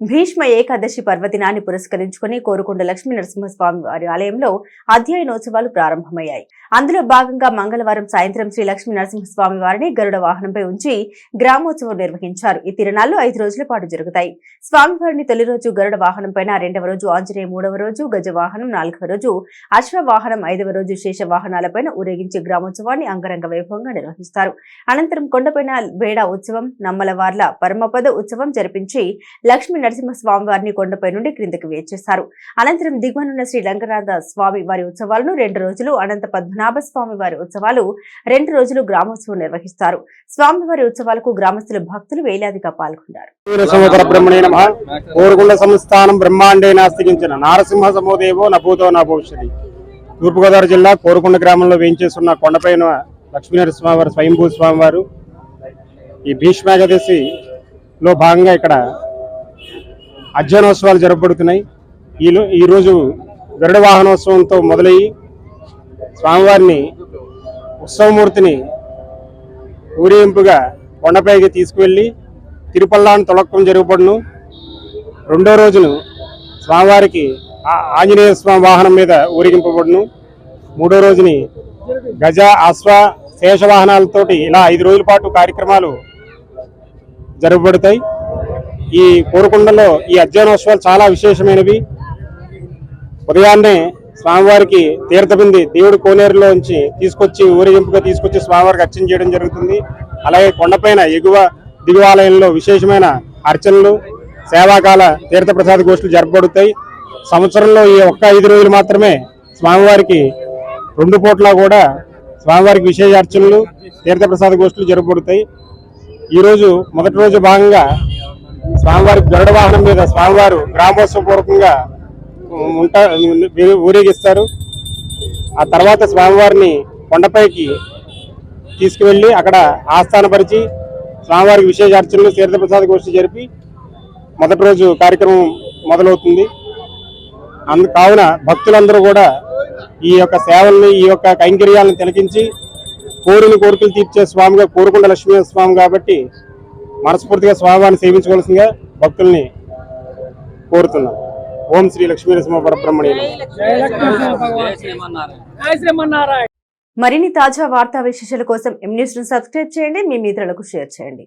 భీష్మ ఏకాదశి పర్వదినాన్ని పురస్కరించుకుని కోరుకొండ లక్ష్మీ నరసింహస్వామి వారి ఆలయంలో అధ్యయనోత్సవాలు ప్రారంభమయ్యాయి. అందులో భాగంగా మంగళవారం సాయంత్రం శ్రీ లక్ష్మీ నరసింహస్వామి వారిని గరుడ వాహనంపై ఉంచి గ్రామోత్సవం నిర్వహించారు. ఈ తిరణాలు ఐదు రోజుల పాటు జరుగుతాయి. స్వామివారిని తొలి రోజు గరుడ వాహనం పైన రెండవ రోజు ఆంజనేయ మూడవ రోజు గజ వాహనం నాలుగవ రోజు అశ్వ వాహనం ఐదవ రోజు శేష వాహనాలపైన ఊరేగించే గ్రామోత్సవాన్ని అంగరంగ వైభవంగా నిర్వహిస్తారు. అనంతరం కొండపైన వేడ ఉత్సవం నమ్మలవార్ల పరమపద ఉత్సవం జరిపించి లక్ష్మీ నరసింహస్వామి వారిని కొండపై నుండి క్రిందకి వేచేశారు. అనంతరం దిగువనున్న శ్రీ రంగనాథ స్వామి వారి ఉత్సవాలను రెండు రోజులు అనంత పద్మనాభ స్వామి వారి ఉత్సవాలు రెండు రోజులు గ్రామోత్సవం నిర్వహిస్తారు. స్వామివారి ఉత్సవాలకు గ్రామస్తులు భక్తులు వేలాదిగా పాల్గొన్నారు. సముద్ర బ్రహ్మణే నమ. కోరుకుండ సంస్థానం బ్రహ్మాండే నాస్తికించిన నారసింహ సమోదేవో నభూతో నా భవిష్యతి తూర్పుగోదావరి జిల్లా కోరుకొండ గ్రామంలో వేయించేస్తున్న కొండపైన లక్ష్మీనరసింహవారి స్వయంభూ స్వామివారు ఈ భీష్మాగదశిలో భాగంగా ఇక్కడ అధ్యయనోత్సవాలు జరపబడుతున్నాయి. ఈలో ఈరోజు గరుడ వాహనోత్సవంతో మొదలయ్యి స్వామివారిని ఉత్సవమూర్తిని ఊరేగింపుగా కొండపైకి తీసుకువెళ్ళి తిరుపల్లాను తొలక్కం జరగబడును. రెండో రోజును స్వామివారికి ఆ- ఆంజనేయ స్వామి వాహనం మీద ఊరేగింపబడును. మూడో రోజుని గజ అశ్వ శేష వాహనాలతోటి ఇలా ఐదు రోజుల పాటు కార్యక్రమాలు జరగబడతాయి ఈ కోరుకొండలో ఈ అధ్యయనోత్సవాలు చాలా విశేషమైనవి. ఉదయాన్నే స్వామివారికి తీర్థబింది దేవుడి కోనేరులోంచి తీసుకొచ్చి ఊరేగింపుగా తీసుకొచ్చి స్వామివారికి అర్చన చేయడం జరుగుతుంది. అలాగే కొండపైన ఎగువ దిగువాలయంలో విశేషమైన అర్చనలు సేవాకాల తీర్థప్రసాద గోష్ఠులు జరపబడుతాయి. సంవత్సరంలో ఈ ఒక్క ఐదు రోజులు మాత్రమే స్వామివారికి రెండు పూట్ల కూడా స్వామివారికి విశేష అర్చనలు తీర్థప్రసాద గోష్ఠులు జరపబడుతాయి. ఈరోజు మొదటి రోజు భాగంగా స్వామివారి గరుడ వాహనం మీద స్వామివారు గ్రామోత్సవ పూర్వకంగా ఉంటా ఊరేగిస్తారు. ఆ తర్వాత స్వామివారిని కొండపైకి తీసుకువెళ్ళి అక్కడ ఆస్థానపరిచి స్వామివారికి విశేష అర్చనలు తీర్థప్రసాద గోష్ఠి జరిపి మొదటి రోజు కార్యక్రమం మొదలవుతుంది. అందు కావున భక్తులందరూ కూడా ఈ యొక్క సేవల్ని ఈ యొక్క కైంకర్యాలను తిలకించి కోరిన కోరికలు తీర్చే స్వామిగా కోరుకుంట లక్ష్మీ స్వామి కాబట్టి మనస్ఫూర్తిగా స్వామివారిని సేవించవలసిందిగా భక్తుల్ని కోరుతున్నాం. ఓం శ్రీ లక్ష్మీ నరసింహ పరబ్రహ్మణ్య జై శ్రీమన్నారాయణ. మరిన్ని తాజా వార్తా విశేషాల కోసం ఎం న్యూస్ను సబ్స్క్రైబ్ చేయండి మీ మిత్రులకు షేర్ చేయండి.